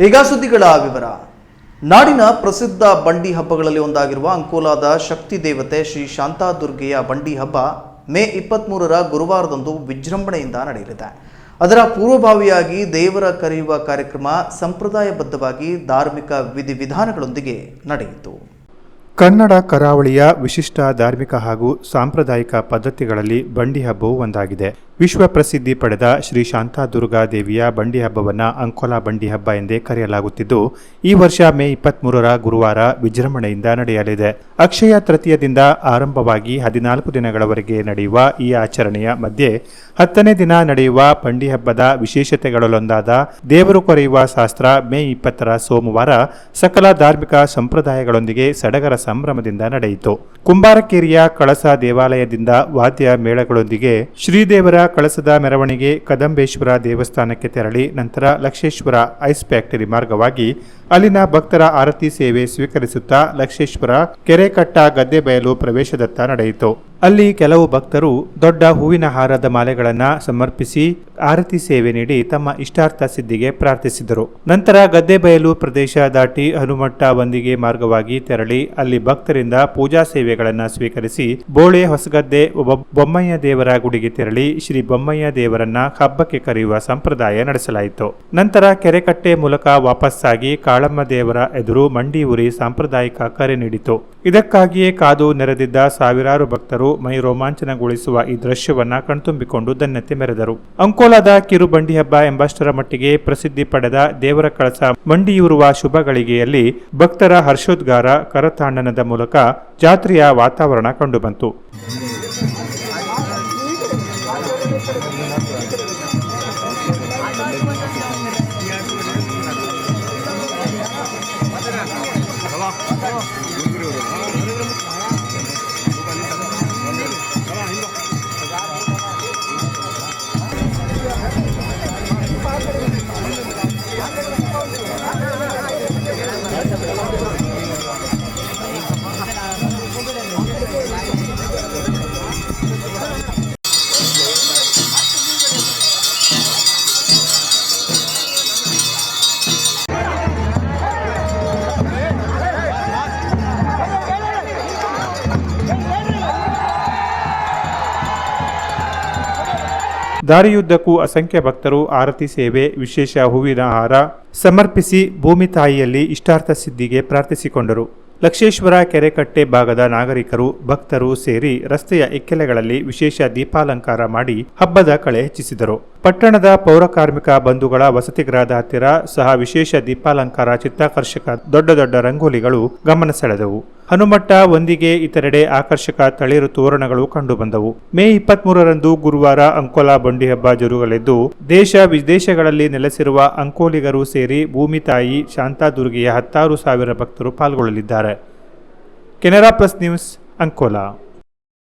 ಈಗ ಸುದ್ದಿಗಳ ವಿವರ. ನಾಡಿನ ಪ್ರಸಿದ್ಧ ಬಂಡಿ ಹಬ್ಬಗಳಲ್ಲಿ ಒಂದಾಗಿರುವ ಅಂಕೋಲಾದ ಶಕ್ತಿ ದೇವತೆ ಶ್ರೀ ಶಾಂತಾದುರ್ಗೆಯ ಬಂಡಿ ಹಬ್ಬ ಮೇ ಇಪ್ಪತ್ತ್ಮೂರರ ಗುರುವಾರದಂದು ವಿಜೃಂಭಣೆಯಿಂದ ನಡೆಯಲಿದೆ. ಅದರ ಪೂರ್ವಭಾವಿಯಾಗಿ ದೇವರ ಕರೆಯುವ ಕಾರ್ಯಕ್ರಮ ಸಂಪ್ರದಾಯಬದ್ಧವಾಗಿ ಧಾರ್ಮಿಕ ವಿಧಿವಿಧಾನಗಳೊಂದಿಗೆ ನಡೆಯಿತು. ಕನ್ನಡ ಕರಾವಳಿಯ ವಿಶಿಷ್ಟ ಧಾರ್ಮಿಕ ಹಾಗೂ ಸಾಂಪ್ರದಾಯಿಕ ಪದ್ಧತಿಗಳಲ್ಲಿ ಬಂಡಿ ಹಬ್ಬವು ಒಂದಾಗಿದೆ. ವಿಶ್ವ ಪ್ರಸಿದ್ಧಿ ಪಡೆದ ಶ್ರೀ ಶಾಂತಾದುರ್ಗಾ ದೇವಿಯ ಬಂಡಿ ಹಬ್ಬವನ್ನು ಅಂಕೋಲಾ ಬಂಡಿ ಹಬ್ಬ ಎಂದೇ ಕರೆಯಲಾಗುತ್ತಿದ್ದು, ಈ ವರ್ಷ ಮೇ ಇಪ್ಪತ್ಮೂರರ ಗುರುವಾರ ವಿಜೃಂಭಣೆಯಿಂದ ನಡೆಯಲಿದೆ. ಅಕ್ಷಯ ತೃತೀಯದಿಂದ ಆರಂಭವಾಗಿ ಹದಿನಾಲ್ಕು ದಿನಗಳವರೆಗೆ ನಡೆಯುವ ಈ ಆಚರಣೆಯ ಮಧ್ಯೆ ಹತ್ತನೇ ದಿನ ನಡೆಯುವ ಬಂಡಿ ಹಬ್ಬದ ವಿಶೇಷತೆಗಳಲ್ಲೊಂದಾದ ದೇವರು ಕೊರೆಯುವ ಶಾಸ್ತ್ರ ಮೇ ಇಪ್ಪತ್ತರ ಸೋಮವಾರ ಸಕಲ ಧಾರ್ಮಿಕ ಸಂಪ್ರದಾಯಗಳೊಂದಿಗೆ ಸಡಗರ ಸಂಭ್ರಮದಿಂದ ನಡೆಯಿತು. ಕುಂಬಾರಕೇರಿಯ ಕಳಸ ದೇವಾಲಯದಿಂದ ವಾದ್ಯ ಮೇಳಗಳೊಂದಿಗೆ ಶ್ರೀದೇವರ ಕಳಸದ ಮೆರವಣಿಗೆ ಕದಂಬೇಶ್ವರ ದೇವಸ್ಥಾನಕ್ಕೆ ತೆರಳಿ ನಂತರ ಲಕ್ಷೇಶ್ವರ ಐಸ್ ಫ್ಯಾಕ್ಟರಿ ಮಾರ್ಗವಾಗಿ ಅಲ್ಲಿನ ಭಕ್ತರ ಆರತಿ ಸೇವೆ ಸ್ವೀಕರಿಸುತ್ತಾ ಲಕ್ಷೇಶ್ವರ ಕೆರೆಕಟ್ಟ ಗದ್ದೆ ಬಯಲು ಪ್ರವೇಶದತ್ತ ನಡೆಯಿತು. ಅಲ್ಲಿ ಕೆಲವು ಭಕ್ತರು ದೊಡ್ಡ ಹೂವಿನ ಹಾರದ ಮಾಲೆಗಳನ್ನು ಸಮರ್ಪಿಸಿ ಆರತಿ ಸೇವೆ ನೀಡಿ ತಮ್ಮ ಇಷ್ಟಾರ್ಥ ಸಿದ್ಧಿಗೆ ಪ್ರಾರ್ಥಿಸಿದರು. ನಂತರ ಗದ್ದೆ ಬಯಲು ಪ್ರದೇಶ ದಾಟಿ ಹನುಮಟ್ಟ ಬಂದಿಗೆ ಮಾರ್ಗವಾಗಿ ತೆರಳಿ ಅಲ್ಲಿ ಭಕ್ತರಿಂದ ಪೂಜಾ ಸೇವೆಗಳನ್ನು ಸ್ವೀಕರಿಸಿ ಬೋಳೆ, ಹೊಸಗದ್ದೆ ಬೊಮ್ಮಯ್ಯ ದೇವರ ಗುಡಿಗೆ ತೆರಳಿ ಶ್ರೀ ಬೊಮ್ಮಯ್ಯ ದೇವರನ್ನ ಹಬ್ಬಕ್ಕೆ ಕರೆಯುವ ಸಂಪ್ರದಾಯ ನಡೆಸಲಾಯಿತು. ನಂತರ ಕೆರೆಕಟ್ಟೆ ಮೂಲಕ ವಾಪಸ್ಸಾಗಿ ಕಾಳಮ್ಮ ದೇವರ ಎದುರು ಮಂಡಿ ಉರಿ ಸಾಂಪ್ರದಾಯಿಕ ಕರೆ ನೀಡಿತು. ಇದಕ್ಕಾಗಿಯೇ ಕಾದು ನೆರೆದಿದ್ದ ಸಾವಿರಾರು ಭಕ್ತರು ಮೈ ರೋಮಾಂಚನಗೊಳಿಸುವ ಈ ದೃಶ್ಯವನ್ನು ಕಣ್ತುಂಬಿಕೊಂಡು ಧನ್ಯತೆ ಮೆರೆದರು. ಅಂಕೋಲಾದ ಕಿರುಬಂಡಿ ಹಬ್ಬ ಎಂಬಷ್ಟರ ಮಟ್ಟಿಗೆ ಪ್ರಸಿದ್ಧಿ ಪಡೆದ ದೇವರ ಕಳಸ ಮಂಡಿಯೂರುವ ಶುಭ ಗಳಿಗೆಯಲ್ಲಿ ಭಕ್ತರ ಹರ್ಷೋದ್ಗಾರ ಕರತಾಂಡನದ ಮೂಲಕ ಜಾತ್ರೆಯ ವಾತಾವರಣ ಕಂಡುಬಂತು. ದಾರಿಯುದ್ದಕ್ಕೂ ಅಸಂಖ್ಯ ಭಕ್ತರು ಆರತಿ ಸೇವೆ, ವಿಶೇಷ ಹೂವಿನ ಹಾರ ಸಮರ್ಪಿಸಿ ಭೂಮಿ ತಾಯಿಯಲ್ಲಿ ಇಷ್ಟಾರ್ಥ ಸಿದ್ಧಿಗೆ ಪ್ರಾರ್ಥಿಸಿಕೊಂಡರು. ಲಕ್ಷೇಶ್ವರ ಕೆರೆಕಟ್ಟೆ ಭಾಗದ ನಾಗರಿಕರು, ಭಕ್ತರು ಸೇರಿ ರಸ್ತೆಯ ಇಕ್ಕೆಲೆಗಳಲ್ಲಿ ವಿಶೇಷ ದೀಪಾಲಂಕಾರ ಮಾಡಿ ಹಬ್ಬದ ಕಳೆ ಹೆಚ್ಚಿಸಿದರು. ಪಟ್ಟಣದ ಪೌರಕಾರ್ಮಿಕ ಬಂಧುಗಳ ವಸತಿಗೃಹದ ಹತ್ತಿರ ಸಹ ವಿಶೇಷ ದೀಪಾಲಂಕಾರ ಚಿತ್ತಾಕರ್ಷಕ ದೊಡ್ಡ ದೊಡ್ಡ ರಂಗೋಲಿಗಳು ಗಮನ ಸೆಳೆದವು. ಹನುಮಟ್ಟ ಒಂದಿಗೆ ಇತರೆಡೆ ಆಕರ್ಷಕ ತಳಿರು ತೋರಣಗಳು ಕಂಡುಬಂದವು. ಮೇ ಇಪ್ಪತ್ಮೂರರಂದು ಗುರುವಾರ ಅಂಕೋಲಾ ಬಂಡಿ ಹಬ್ಬ ಜರುಗಲಿದ್ದು, ದೇಶ ವಿದೇಶಗಳಲ್ಲಿ ನೆಲೆಸಿರುವ ಅಂಕೋಲಿಗರು ಸೇರಿ ಭೂಮಿ ತಾಯಿ ಶಾಂತಾದುರ್ಗಿಯ ಹತ್ತಾರು ಸಾವಿರ ಭಕ್ತರು ಪಾಲ್ಗೊಳ್ಳಲಿದ್ದಾರೆ. Canara plus news, Ankola.